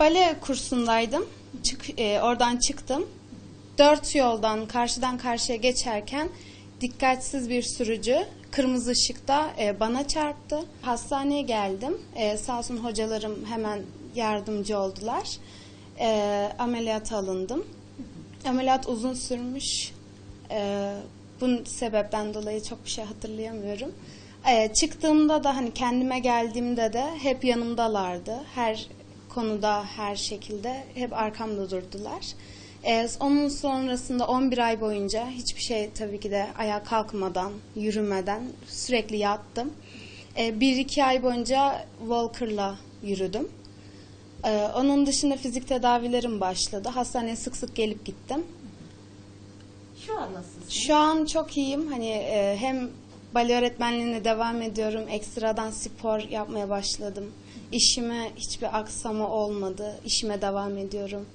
bale kursundaydım. Çık, e, oradan çıktım. Dört yoldan karşıdan karşıya geçerken dikkatsiz bir sürücü kırmızı ışıkta e, bana çarptı. Hastaneye geldim. E, sağ olsun hocalarım hemen yardımcı oldular. E, ameliyata alındım. Ameliyat uzun sürmüş. E, bunun sebepten dolayı çok bir şey hatırlayamıyorum. E, çıktığımda da hani kendime geldiğimde de hep yanımdalardı. Her konuda, her şekilde hep arkamda durdular. E, onun sonrasında 11 ay boyunca hiçbir şey tabii ki de ayağa kalkmadan, yürümeden sürekli yattım. E, bir iki ay boyunca walker'la yürüdüm. E, onun dışında fizik tedavilerim başladı. Hastaneye sık sık gelip gittim. Şu an nasılsın? Şu an çok iyiyim. Hani e, hem bale öğretmenliğine devam ediyorum. Ekstradan spor yapmaya başladım. İşime hiçbir aksama olmadı. İşime devam ediyorum.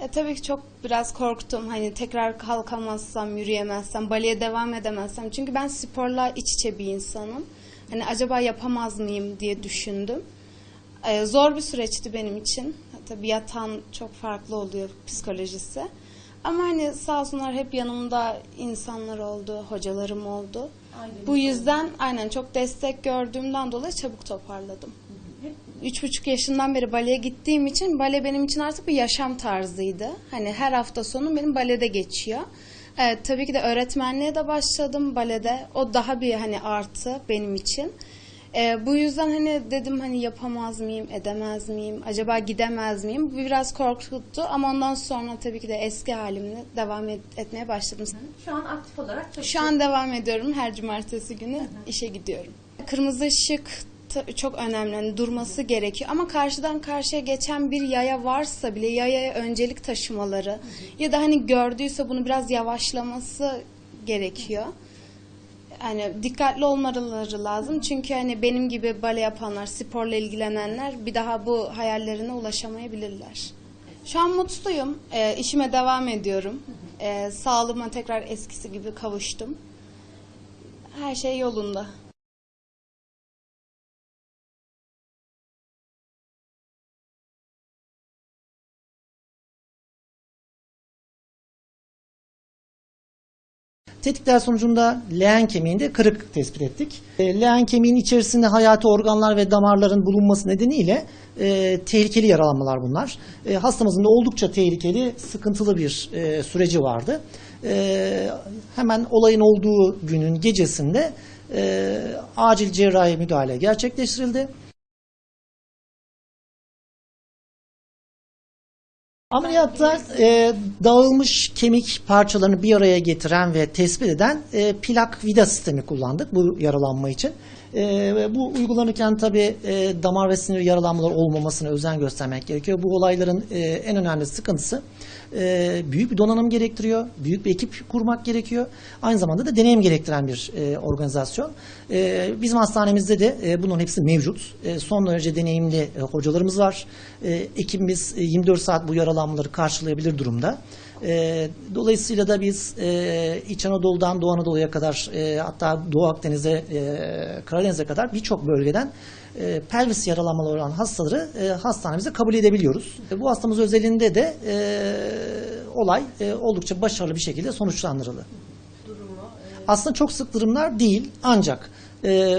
E, tabii ki çok biraz korktum. Hani tekrar kalkamazsam, yürüyemezsem, baleye devam edemezsem. Çünkü ben sporla iç içe bir insanım. Hani acaba yapamaz mıyım diye düşündüm. E, zor bir süreçti benim için. Tabii yatan çok farklı oluyor psikolojisi. Ama hani sağ olsunlar hep yanımda insanlar oldu, hocalarım oldu. Aileniz Bu yüzden aynen çok destek gördüğümden dolayı çabuk toparladım. Üç buçuk yaşından beri baleye gittiğim için bale benim için artık bir yaşam tarzıydı. Hani her hafta sonu benim balede geçiyor. Evet, tabii ki de öğretmenliğe de başladım balede. O daha bir hani artı benim için. Ee, bu yüzden hani dedim hani yapamaz mıyım, edemez miyim, acaba gidemez miyim? Bu biraz korkuttu ama ondan sonra tabii ki de eski halimle devam et- etmeye başladım. Şu an aktif olarak çalışıyorsun. Şu an devam ediyorum. Her cumartesi günü işe gidiyorum. Kırmızı ışık çok önemli. Hani durması gerekiyor. Ama karşıdan karşıya geçen bir yaya varsa bile yayaya öncelik taşımaları ya da hani gördüyse bunu biraz yavaşlaması gerekiyor. Hani dikkatli olmaları lazım. Çünkü hani benim gibi bale yapanlar, sporla ilgilenenler bir daha bu hayallerine ulaşamayabilirler. Şu an mutluyum. Ee, işime devam ediyorum. Ee, sağlığıma tekrar eskisi gibi kavuştum. Her şey yolunda. Tetkikler sonucunda leğen kemiğinde kırık tespit ettik. E, leğen kemiğin içerisinde hayati organlar ve damarların bulunması nedeniyle e, tehlikeli yaralanmalar bunlar. E, hastamızın da oldukça tehlikeli, sıkıntılı bir e, süreci vardı. E, hemen olayın olduğu günün gecesinde e, acil cerrahi müdahale gerçekleştirildi. Ameliyatta e, dağılmış kemik parçalarını bir araya getiren ve tespit eden e, plak vida sistemi kullandık bu yaralanma için. E, bu uygulanırken tabi damar ve sinir yaralanmaları olmamasına özen göstermek gerekiyor. Bu olayların e, en önemli sıkıntısı e, büyük bir donanım gerektiriyor, büyük bir ekip kurmak gerekiyor. Aynı zamanda da deneyim gerektiren bir e, organizasyon. E, bizim hastanemizde de e, bunun hepsi mevcut. E, son derece deneyimli e, hocalarımız var. E, ekibimiz e, 24 saat bu yaralanmaları karşılayabilir durumda. E, dolayısıyla da biz e, İç Anadolu'dan Doğu Anadolu'ya kadar e, hatta Doğu Akdeniz'e, e, Karadeniz'e kadar birçok bölgeden e, pelvis yaralanmaları olan hastaları e, hastanemize kabul edebiliyoruz. E, bu hastamız özelinde de e, olay e, oldukça başarılı bir şekilde sonuçlandırıldı. Aslında çok sık durumlar değil ancak e,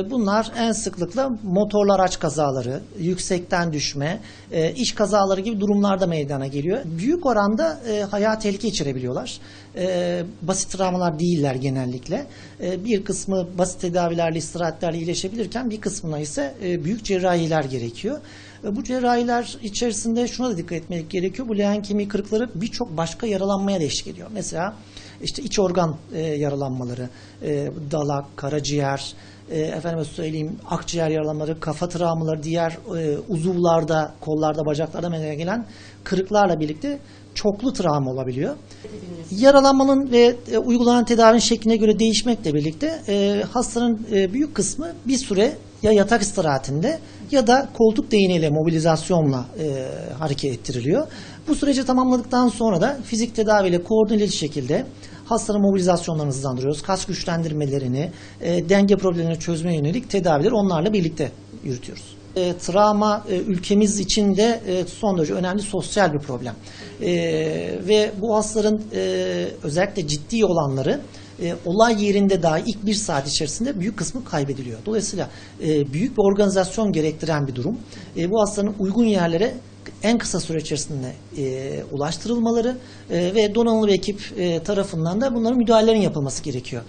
bunlar en sıklıkla motorlu araç kazaları, yüksekten düşme, e, iş kazaları gibi durumlarda meydana geliyor. Büyük oranda e, hayat tehlike içerebiliyorlar. E, basit travmalar değiller genellikle. Bir kısmı basit tedavilerle, istirahatlerle iyileşebilirken bir kısmına ise büyük cerrahiler gerekiyor. Bu cerrahiler içerisinde şuna da dikkat etmek gerekiyor. Bu leğen kemiği kırıkları birçok başka yaralanmaya da eşlik ediyor. Mesela işte iç organ e, yaralanmaları, e, dalak, karaciğer, e, efendime söyleyeyim akciğer yaralanmaları, kafa travmaları, diğer e, uzuvlarda, kollarda, bacaklarda meydana gelen kırıklarla birlikte çoklu travma olabiliyor. Yaralanmanın ve e, uygulanan tedavinin şekline göre değişmekle birlikte e, hastanın e, büyük kısmı bir süre ya yatak istirahatinde ya da koltuk değneğiyle mobilizasyonla e, hareket ettiriliyor. Bu süreci tamamladıktan sonra da fizik tedaviyle koordineli şekilde hastanın mobilizasyonlarını hızlandırıyoruz. Kas güçlendirmelerini, e, denge problemlerini çözmeye yönelik tedavileri onlarla birlikte yürütüyoruz. E, travma e, ülkemiz için de e, son derece önemli sosyal bir problem. E, ve bu hastaların e, özellikle ciddi olanları e, olay yerinde dahi ilk bir saat içerisinde büyük kısmı kaybediliyor. Dolayısıyla e, büyük bir organizasyon gerektiren bir durum. E, bu hastanın uygun yerlere en kısa süre içerisinde e, ulaştırılmaları e, ve donanımlı bir ekip e, tarafından da bunların müdahalelerin yapılması gerekiyor.